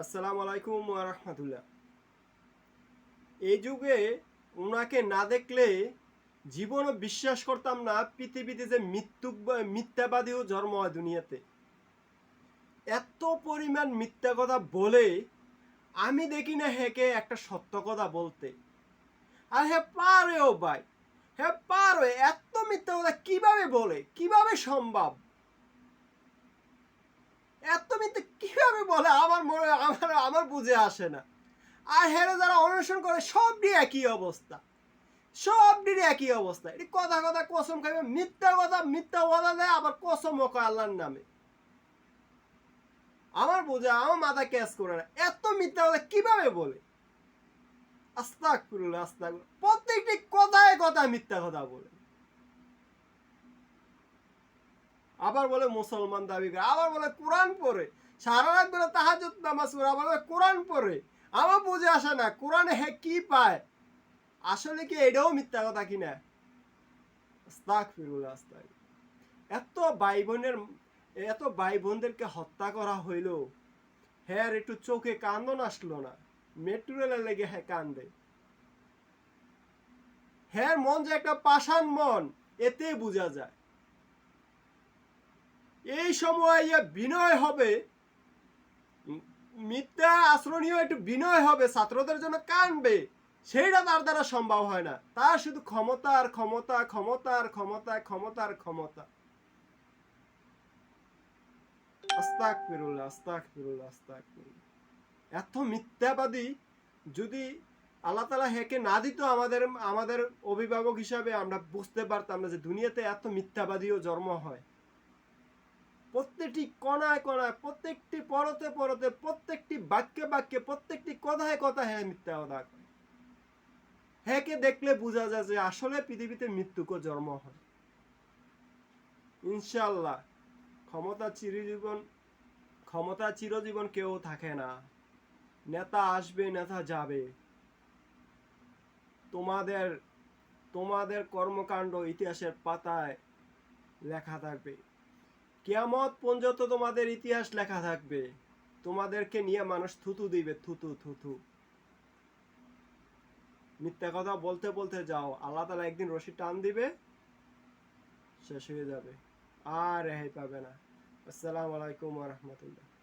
আসসালামু আলাইকুম রহমতুল্লাহ। এই যুগে ওনাকে না দেখলে জীবনও বিশ্বাস করতাম না, পৃথিবীতে যে মৃত্যু, মিথ্যাবাদীও জন্ম হয় দুনিয়াতে। এত পরিমাণ মিথ্যা কথা বলে আমি দেখি না হেকে একটা সত্য কথা বলতে। আর হে পারেও ভাই, হে পারে, এত মিথ্যা কথা কীভাবে বলে? কীভাবে সম্ভব? এত বলে? আমার মনে, আমার আমার বুঝে আসে না। আর হেরে যারা করে একই অবস্থা। একই অবস্থা। এটি কথা কথা কসম মিথ্যা কথা মিথ্যা কথা দেয়, আবার কসম কয় আল্লাহর নামে। আমার বোঝা, আমার মাথা করে না। এত মিথ্যা কথা কীভাবে বলে? আস্তাক আস্তাক প্রত্যেকটি কথায় কথা মিথ্যা কথা বলে। আবার বলে মুসলমান দাবি করে, আবার বলে কোরআন পড়ে। সারা রাত বলে তাহাজুদ নামাজ পড়ে, আবার বলে কোরআন পড়ে। আমার বুঝে আসে না, কোরআনে হে কি পায়? আসলে কি এটাও মিথ্যা কথা কিনা? এত ভাই বোনের এত ভাই বোনদেরকে হত্যা করা হইল। হ্যাঁ একটু চোখে কান্দন আসলো না। মেট্রো লেগে হ্যাঁ কান্দে। হ্যাঁ মন যে একটা পাষাণ মন, এতে বোঝা যায়। এই সময় ইয়ে বিনয় হবে। মিথ্যা আশ্রণীয় একটু বিনয় হবে, ছাত্রদের জন্য কানবে। সেইটা তার দ্বারা সম্ভব হয় না। তার শুধু ক্ষমতা আর ক্ষমতা ক্ষমতা আর ক্ষমতা ক্ষমতা আর ক্ষমতা। এত মিথ্যাবাদী যদি আল্লাহ তালা হেকে না দিত আমাদের আমাদের অভিভাবক হিসাবে আমরা বুঝতে পারতাম না যে দুনিয়াতে এত মিথ্যাবাদীও জন্ম হয়। প্রত্যেকটি কণায় কণায়, প্রত্যেকটি পরতে পরতে, প্রত্যেকটি বাক্যে বাক্যে, প্রত্যেকটি কথায় কথায় হ্যাঁ মিথ্যা কথা। হ্যাঁকে দেখলে বোঝা যায় যে আসলে পৃথিবীতে মৃত্যুকে জন্ম হয়। ইনশাল্লাহ ক্ষমতা চিরজীবন ক্ষমতা চিরজীবন কেউ থাকে না। নেতা আসবে, নেতা যাবে। তোমাদের তোমাদের কর্মকাণ্ড ইতিহাসের পাতায় লেখা থাকবে। কেয়ামত পর্যন্ত তোমাদের ইতিহাস লেখা থাকবে। তোমাদেরকে নিয়ে মানুষ থুতু দিবে, থুতু থুতু। মিথ্যা কথা বলতে বলতে যাও, আল্লাহ তালা একদিন রশি টান দিবে, শেষ হয়ে যাবে। আর রেহাই পাবে না। আসসালামু আলাইকুম রহমতুল্লাহ।